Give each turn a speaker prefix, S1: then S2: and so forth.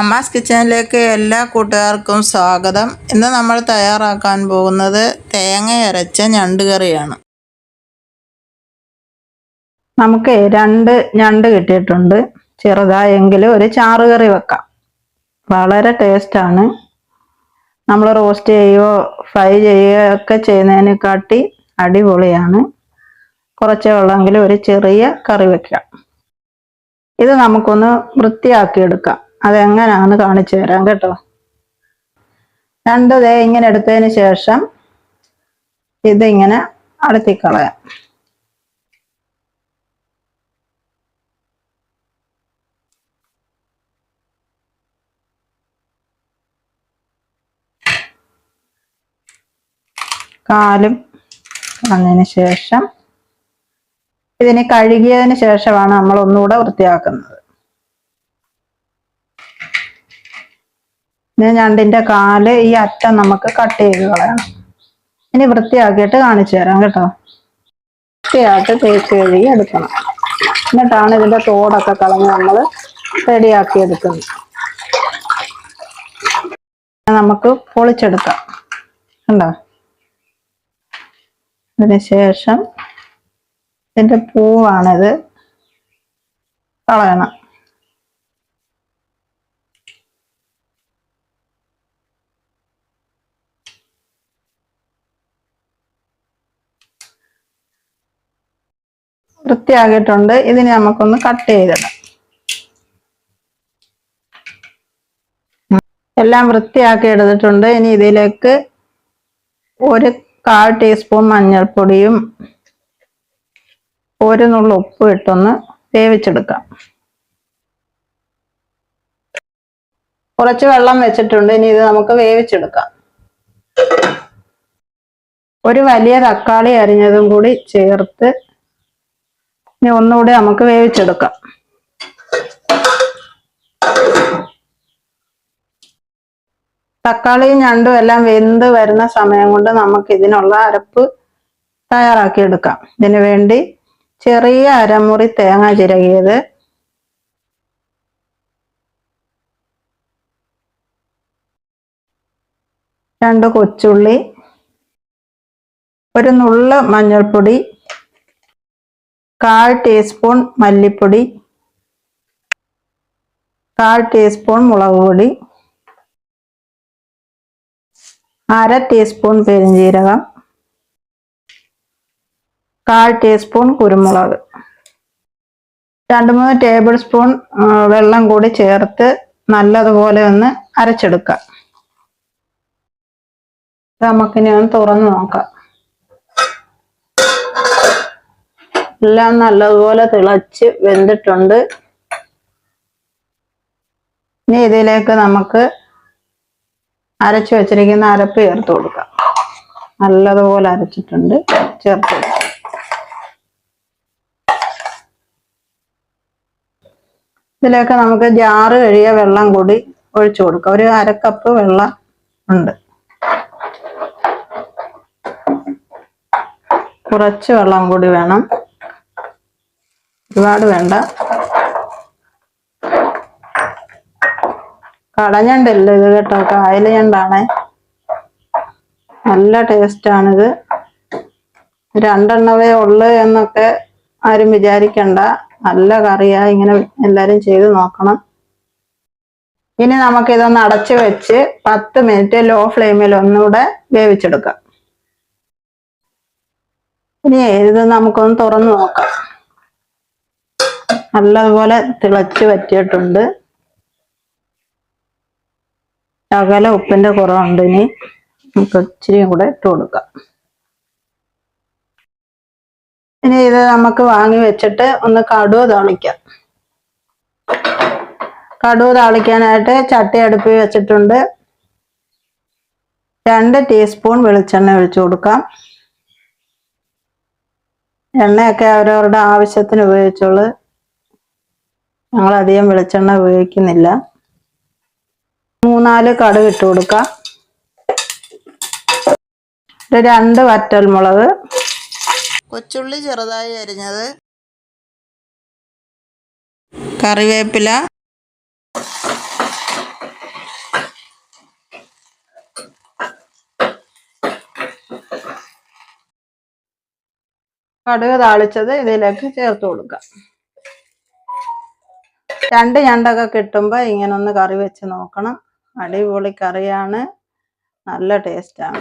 S1: അമ്മാസ് കിച്ചണിലേക്ക് എല്ലാ കൂട്ടുകാർക്കും സ്വാഗതം. ഇന്ന് നമ്മൾ തയ്യാറാക്കാൻ പോകുന്നത് തേങ്ങ അരച്ച ഞണ്ട് കറിയാണ്
S2: നമുക്ക് രണ്ട് ഞണ്ട് കിട്ടിയിട്ടുണ്ട്. ചെറുതായെങ്കിലും ഒരു ചാറ് കറി വെക്കാം. വളരെ ടേസ്റ്റാണ് നമ്മൾ റോസ്റ്റ് ചെയ്യുകയോ ഫ്രൈ ചെയ്യുകയോ ഒക്കെ ചെയ്യുന്നതിനെക്കാട്ടി അടിപൊളിയാണ്. കുറച്ച് വെള്ളമെങ്കിലും ഒരു ചെറിയ കറി വെക്കാം. ഇത് നമുക്കൊന്ന് വൃത്തിയാക്കി എടുക്കാം അതെങ്ങനെയാണെന്ന് കാണിച്ചു തരാം കേട്ടോ. രണ്ട് ദേ ഇങ്ങനെ എടുത്തതിന് ശേഷം ഇതിങ്ങനെ അടത്തിക്കളയാം കാലും കളഞ്ഞതിന് ശേഷം ഇതിനെ കഴുകിയതിന് ശേഷമാണ് നമ്മൾ ഒന്നുകൂടെ വൃത്തിയാക്കുന്നത് ഇനി ഞണ്ടിന്റെ കാൽ ഈ അറ്റം നമുക്ക് കട്ട് ചെയ്ത് കളയണം. ഇനി വൃത്തിയാക്കിയിട്ട് കാണിച്ചു തരാം കേട്ടോ. വൃത്തിയായിട്ട് തേച്ച് കഴുകി എടുക്കണം. എന്നിട്ടാണ് ഇതിന്റെ തോടൊക്കെ കളഞ്ഞ് നമ്മൾ റെഡിയാക്കി എടുക്കുന്നത്. നമുക്ക് പൊളിച്ചെടുക്കാം. കണ്ടോ? അതിനുശേഷം ഇതിന്റെ പൂവാണിത്. കളയണം. വൃത്തിയാക്കിയിട്ടുണ്ട്. ഇതിനെ നമുക്കൊന്ന് കട്ട് ചെയ്തിടാം. എല്ലാം വൃത്തിയാക്കി എടുത്തിട്ടുണ്ട്. ഇനി ഇതിലേക്ക് ഒരു കാൽ ടീസ്പൂൺ മഞ്ഞൾപ്പൊടിയും ഒരു നുള്ള ഉപ്പ് ഇട്ടൊന്ന് വേവിച്ചെടുക്കാം. കുറച്ച് വെള്ളം വെച്ചിട്ടുണ്ട്. ഇനി ഇത് നമുക്ക് വേവിച്ചെടുക്കാം. ഒരു വലിയ തക്കാളി അരിഞ്ഞതും കൂടി ചേർത്ത് ഇനി ഒന്നുകൂടെ നമുക്ക് വേവിച്ചെടുക്കാം. തക്കാളിയും ഞണ്ടും എല്ലാം വെന്ത് വരുന്ന സമയം കൊണ്ട് നമുക്ക് ഇതിനുള്ള അരപ്പ് തയ്യാറാക്കി എടുക്കാം ഇതിനു വേണ്ടി ചെറിയ അരമുറി തേങ്ങ ചിരകിയത്. രണ്ട് കൊച്ചുള്ളി. ഒരു നുള്ള മഞ്ഞൾപ്പൊടി. കാൽ ടീസ്പൂൺ മല്ലിപ്പൊടി കാൽ ടീസ്പൂൺ മുളക് പൊടി അര ടീസ്പൂൺ പെരുംജീരകം കാൽ ടീസ്പൂൺ കുരുമുളക് രണ്ട് മൂന്ന് ടേബിൾ സ്പൂൺ വെള്ളം കൂടി ചേർത്ത് നല്ലതുപോലെ ഒന്ന് അരച്ചെടുക്കാം. നമുക്കിനി ഒന്ന് തുറന്ന് നോക്കാം. എല്ലാം നല്ലതുപോലെ തിളച്ച് വെന്തിട്ടുണ്ട്. ഇനി ഇതിലേക്ക് നമുക്ക് അരച്ചു വെച്ചിരിക്കുന്ന അരപ്പ് ചേർത്ത് കൊടുക്കാം. നല്ലതുപോലെ അരച്ചിട്ടുണ്ട്. ചേർത്ത് കൊടുക്കാം. ഇതിലേക്ക് നമുക്ക് ജാറ് കഴിയ വെള്ളം കൂടി ഒഴിച്ചു കൊടുക്കാം. ഒരു അരക്കപ്പ് വെള്ളം ഉണ്ട്. കുറച്ച് വെള്ളം കൂടി വേണം. ഒരുപാട് വേണ്ട. കടഞ്ഞണ്ടല്ലോ ഇത് കേട്ടോ. കായൽ ഞണ്ടാണേ. നല്ല ടേസ്റ്റാണിത് രണ്ടെണ്ണവേ ഉള്ളു എന്നൊക്കെ ആരും വിചാരിക്കണ്ട. നല്ല കറിയാ. ഇങ്ങനെ എല്ലാരും ചെയ്ത് നോക്കണം. ഇനി നമുക്ക് ഇതൊന്ന് അടച്ചു വെച്ച് പത്ത് മിനിറ്റ് ലോ ഫ്ലെയിമിൽ ഒന്നുകൂടെ വേവിച്ചെടുക്കാം. ഇനി ഇത് നമുക്കൊന്ന് തുറന്നു നോക്കാം. നല്ലതുപോലെ തിളച്ച് പറ്റിയിട്ടുണ്ട് അകല ഉപ്പിന്റെ കുറവുണ്ട് ഇനി. നമുക്ക് ഇച്ചിരിയും കൂടെ ഇട്ട് കൊടുക്കാം. ഇനി ഇത് നമുക്ക് വാങ്ങി വെച്ചിട്ട് ഒന്ന് കടുവ് തളിക്കാം. കടുവ് താളിക്കാനായിട്ട് ചട്ടി അടുപ്പി വെച്ചിട്ടുണ്ട്. രണ്ട് ടീസ്പൂൺ വെളിച്ചെണ്ണ ഒഴിച്ചു കൊടുക്കാം. എണ്ണയൊക്കെ അവരവരുടെ ആവശ്യത്തിന് ഉപയോഗിച്ചോളൂ. ഞങ്ങൾ അധികം വെളിച്ചെണ്ണ ഉപയോഗിക്കുന്നില്ല. മൂന്നാൽ കടുക് ഇട്ട് കൊടുക്കാം. ഒരു രണ്ട് വറ്റൽമുളക്
S1: കൊച്ചുള്ളി ചെറുതായി അരിഞ്ഞത്. കറിവേപ്പില.
S2: കടുക് താളിച്ചത് ഇതിലേക്ക് ചേർത്ത് കൊടുക്കാം. രണ്ട് ഞണ്ടൊക്കെ കിട്ടുമ്പോൾ ഇങ്ങനൊന്ന് കറി വെച്ച് നോക്കണം. അടിപൊളി കറിയാണ്. നല്ല ടേസ്റ്റാണ്